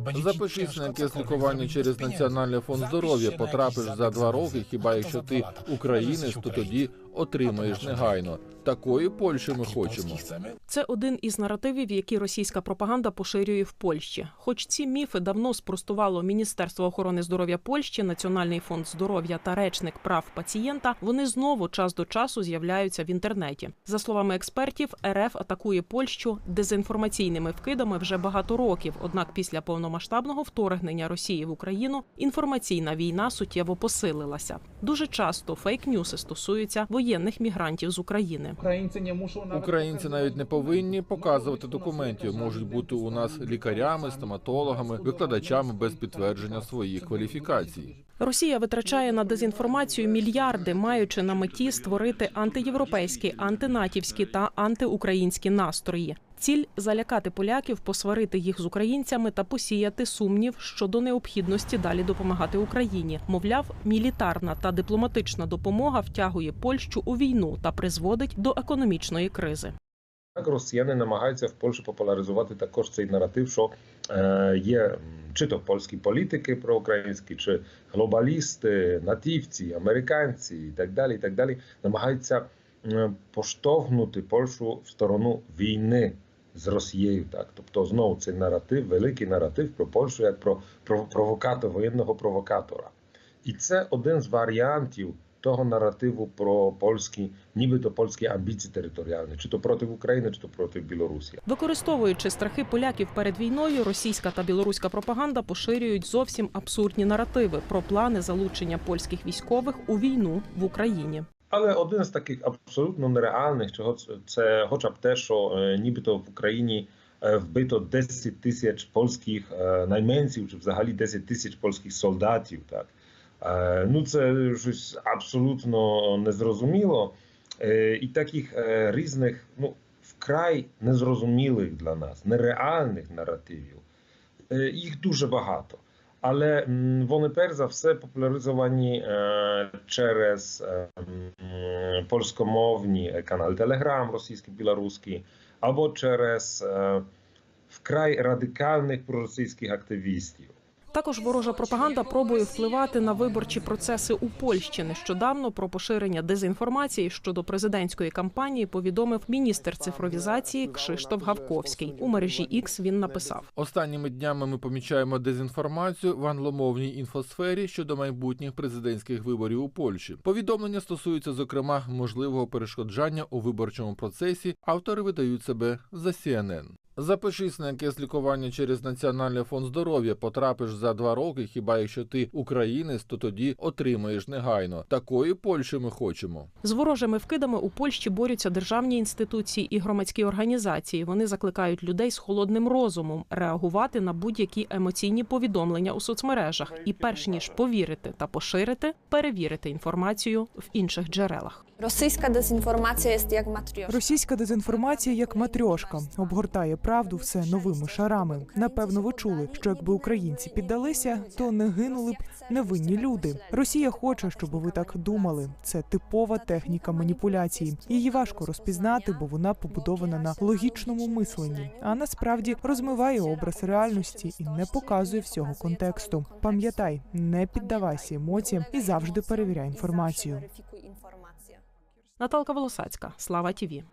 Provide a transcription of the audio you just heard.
będzie Запишись на якесь лікування через. Національний фонд здоров'я. Потрапиш за два роки. Хіба якщо ти українець, то тоді. Отримаєш негайно. Такої Польщі ми хочемо. Це один із наративів, які російська пропаганда поширює в Польщі. Хоч ці міфи давно спростувало Міністерство охорони здоров'я Польщі, Національний фонд здоров'я та речник прав пацієнта, вони знову час до часу з'являються в інтернеті. За словами експертів, РФ атакує Польщу дезінформаційними вкидами вже багато років. Однак після повномасштабного вторгнення Росії в Україну інформаційна війна суттєво посилилася. Дуже часто фейк-ньюси стосуються воєнних мігрантів з України. Українці не мушу Українці навіть не повинні показувати документів. Можуть бути у нас лікарями, стоматологами, викладачами без підтвердження своїх кваліфікацій. Росія витрачає на дезінформацію мільярди, маючи на меті створити антиєвропейські, антинатівські та антиукраїнські настрої. Ціль залякати поляків, посварити їх з українцями та посіяти сумнів щодо необхідності далі допомагати Україні. Мовляв, мілітарна та дипломатична допомога втягує Польщу у війну та призводить до економічної кризи. Так, росіяни намагаються в Польщі популяризувати також цей наратив, що е, є чи то польські політики проукраїнські, чи глобалісти, натівці, американці і так далі. І так далі, намагаються поштовхнути Польщу в сторону війни з Росією. Так, тобто знову цей наратив, великий наратив про Польщу як про, про провокатор, воєнного провокатора. І це один з варіантів того наративу про польські, нібито польські амбіції територіальні, чи то проти України, чи то проти Білорусі. Використовуючи страхи поляків перед війною, російська та білоруська пропаганда поширюють зовсім абсурдні наративи про плани залучення польських військових у війну в Україні. Але один з таких абсолютно нереальних, чого це, хоча б те, що е, нібито в Україні е, вбито 10 тисяч польських е, найменців, чи взагалі 10 тисяч польських солдатів. Так ну це щось абсолютно незрозуміло, і таких різних, ну вкрай незрозумілих для нас, нереальних наративів. Їх дуже багато. Але вони перш за все популяризовані е, через е, польськомовні канали Телеграм, російський, білоруський, або через е, вкрай радикальних проросійських активістів. Також ворожа пропаганда пробує впливати на виборчі процеси у Польщі. Нещодавно про поширення дезінформації щодо президентської кампанії повідомив міністр цифровізації Кшиштоф Гавковський. У мережі X він написав. Останніми днями ми помічаємо дезінформацію в англомовній інфосфері щодо майбутніх президентських виборів у Польщі. Повідомлення стосуються, зокрема, можливого перешкоджання у виборчому процесі. Автори видають себе за CNN. Запишись на якесь лікування через Національний фонд здоров'я. Потрапиш за два роки. Хіба якщо ти українець, то тоді отримаєш негайно. Такої Польщі ми хочемо. З ворожими вкидами у Польщі борються державні інституції і громадські організації. Вони закликають людей з холодним розумом реагувати на будь-які емоційні повідомлення у соцмережах і, перш ніж повірити та поширити, перевірити інформацію в інших джерелах. Російська дезінформація як матрьошка. Російська дезінформація як матрьошка обгортає правду все новими шарами. Напевно, ви чули, що якби українці піддалися, то не гинули б невинні люди. Росія хоче, щоб ви так думали. Це типова техніка маніпуляції. Її важко розпізнати, бо вона побудована на логічному мисленні, а насправді розмиває образ реальності і не показує всього контексту. Пам'ятай, не піддавайся емоціям і завжди перевіряй інформацію. Наталка Волосацька, Слава Тіві.